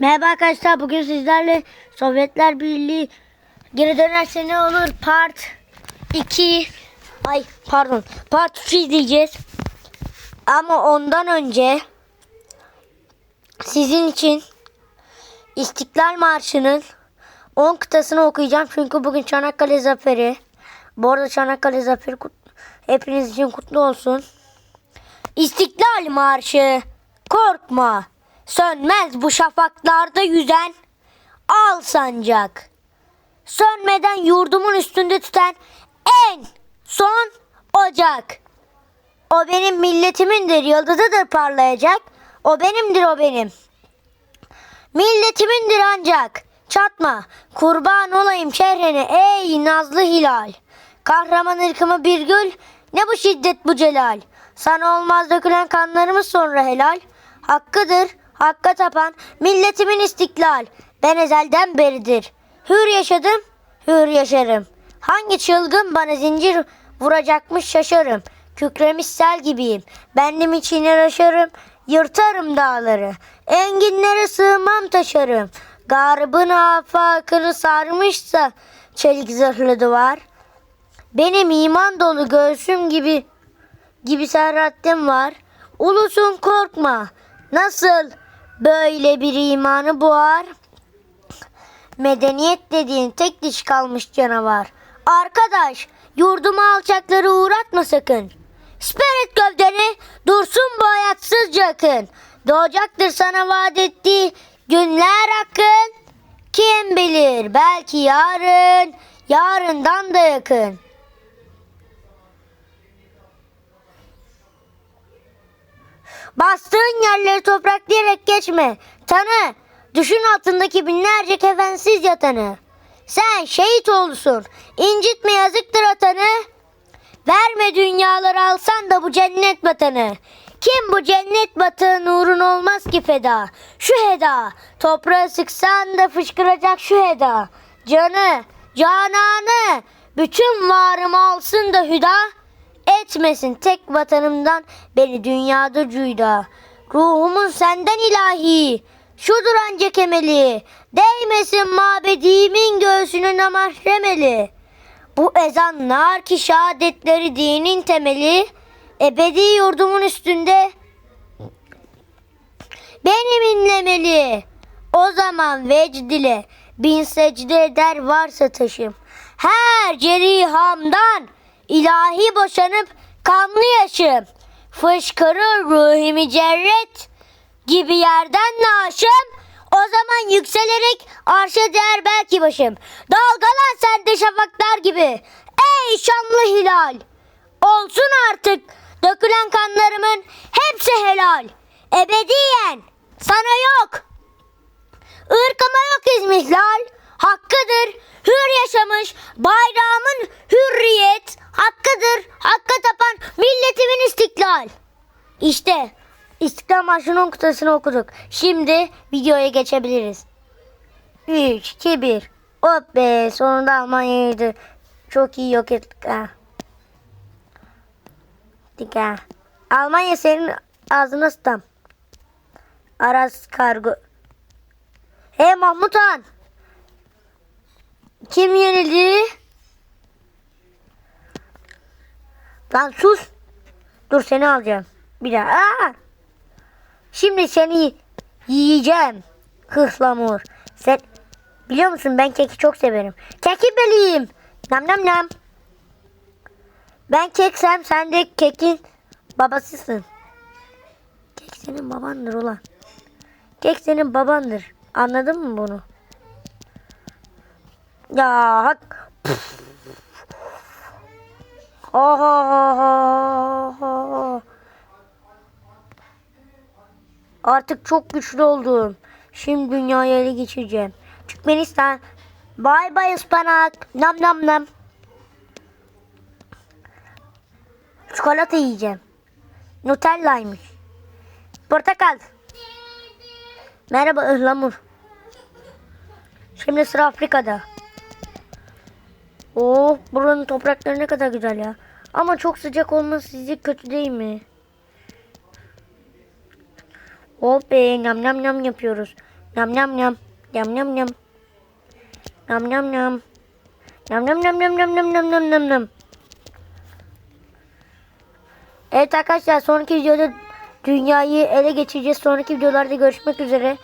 Merhaba arkadaşlar bugün sizlerle Sovyetler Birliği geri dönerse ne olur part 2 ay pardon part 3 izleyeceğiz. Ama ondan önce sizin için İstiklal Marşı'nın 10 kıtasını okuyacağım çünkü bugün Çanakkale Zaferi. Bu arada Çanakkale Zaferi hepiniz için kutlu olsun. İstiklal Marşı korkma sönmez bu şafaklarda yüzen al sancak. Sönmeden yurdumun üstünde tüten en son ocak. O benim milletimindir yıldızıdır parlayacak. O benimdir o benim. Milletimindir ancak. Çatma kurban olayım şehrine ey nazlı hilal. Kahraman ırkımı bir gül ne bu şiddet bu celal? Sana olmaz dökülen kanlarımız sonra helal. Hakkıdır hakka tapan milletimin istiklal. Ben ezelden beridir. Hür yaşadım hür yaşarım. Hangi çılgın bana zincir vuracakmış şaşarım. Kükremiş sel gibiyim. Bendim içine aşarım yırtarım dağları. Enginlere sığmam taşarım. Garbın afakını sarmışsa çelik zırhlı duvar. Benim iman dolu göğsüm gibi gibi serrattim var. Ulusun korkma. Nasıl böyle bir imanı boğar? Medeniyet dediğin tek diş kalmış canavar. Arkadaş yurduma alçakları uğratma sakın. Siper et gövdeni dursun bu hayatsızca akın. Doğacaktır sana vaat ettiği günler hakkın. Kim bilir belki yarın yarından da yakın. Bastığın yerleri topraklayarak geçme. Tanı. Düşün altındaki binlerce kefensiz yatanı. Sen şehit olsun. İncitme yazıktır atanı. Verme dünyaları alsan da bu cennet vatanı. Kim bu cennet vatanı nurun olmaz ki feda. Şu heda. Toprağa sıksan da fışkıracak şu heda. Canı, cananı, bütün varım alsın da hüda. Etmesin tek vatanımdan beni dünyada cuyda. Ruhumun senden ilahi. Şudur ancak emeli. Değmesin mabedimin göğsünün amahremeli. Bu ezanlar ki şehadetleri dinin temeli. Ebedi yurdumun üstünde benim inlemeli. O zaman vecd ile bin secde eder varsa taşım. Her cerihamdan ilahi boşanıp kanlı yaşım. Fışkırır ruhi mücerret gibi yerden naşım. O zaman yükselerek arşa değer belki başım. Dalgalan sen de şafaklar gibi. Ey şanlı hilal. Olsun artık dökülen kanlarımın hepsi helal. Ebediyen sana yok. Irkıma yok izmihlal. Hakkıdır hür yaşamış bayrağımın hürriyet. Hakkıdır hakka tapan milletimin istiklal. İşte İstiklal Marşı'nın kutusunu okuduk. Şimdi videoya geçebiliriz. 3, 2, 1. Hop be sonunda Almanya'ydı. Çok iyi yok ettik ha. Ha. Almanya senin ağzına sıtam. Aras kargo. Hey Mahmut Han. Kim yenildi? Lan sus. Dur seni alacağım. Bir daha. Aa! Şimdi seni yiyeceğim. Hıhlamur. Sen biliyor musun ben keki çok severim. Keki beliyim. Nam nam nam. Ben keksem sen de kekin babasısın. Kek senin babandır ulan. Kek senin babandır. Anladın mı bunu? Ya hak. Oho. Artık çok güçlü oldum. Şimdi dünyaya ele geçireceğim. Türkmenistan. Bay bay ıspanak. Nam nam nam. Çikolata yiyeceğim. Nutella'ymış. Portakal. Merhaba ıhlamur. Şimdi sıra Afrika'da. Oh buranın toprakları ne kadar güzel ya. Ama çok sıcak olması sizce kötü değil mi? Oh be nam nam nam yapıyoruz. Nam nam nam. Nam nam nam. Nam nam nam. Nam nam nam nam nam nam nam nam nam nam. Evet arkadaşlar sonraki videoda dünyayı ele geçireceğiz. Sonraki videolarda görüşmek üzere.